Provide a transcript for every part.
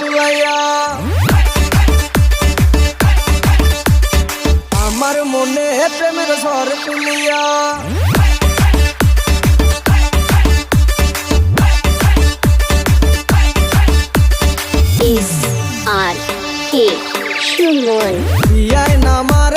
দুলাইয়া আমার মনে প্রেমের সর তুলিয়া। আর কে সুমন। ইয়ায় নামার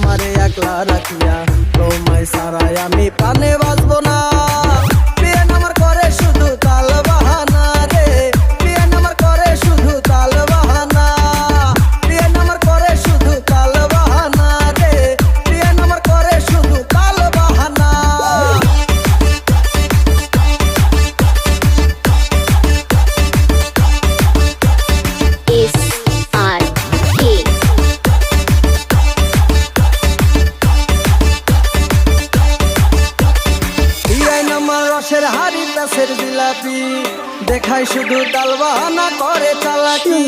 নামারে একলা রাখিয়া। তোমায় সারাই আমি প্রাণে বাঁচবো না। তাসের জিলাপি দেখাই শুধু তালবাহানা করে চালাকি।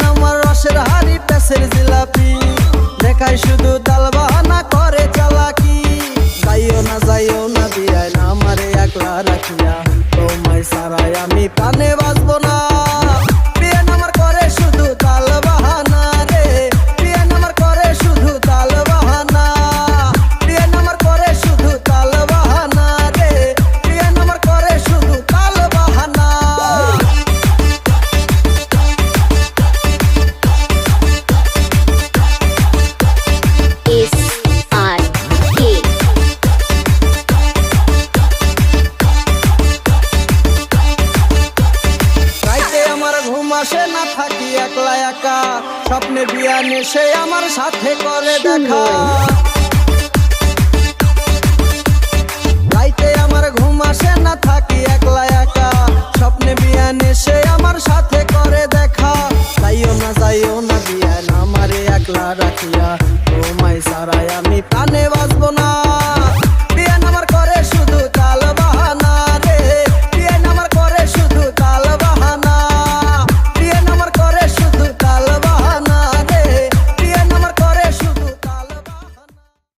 নামার শুধু করে চালাকি। যাইও না যাইও না বিয়াই না আমারে একলা রাখিয়া। ঘুম না থাকি একলা একা। স্বপ্নে বিয়া নেশে আমার সাথে করে দেখা। ঘুম একলা একা। স্বপ্নে আমার সাথে দেখা। যাইও না যাইও না একলা রাখিয়া। তোমায় সারাই আমি প্রাণে বাঁচবো না।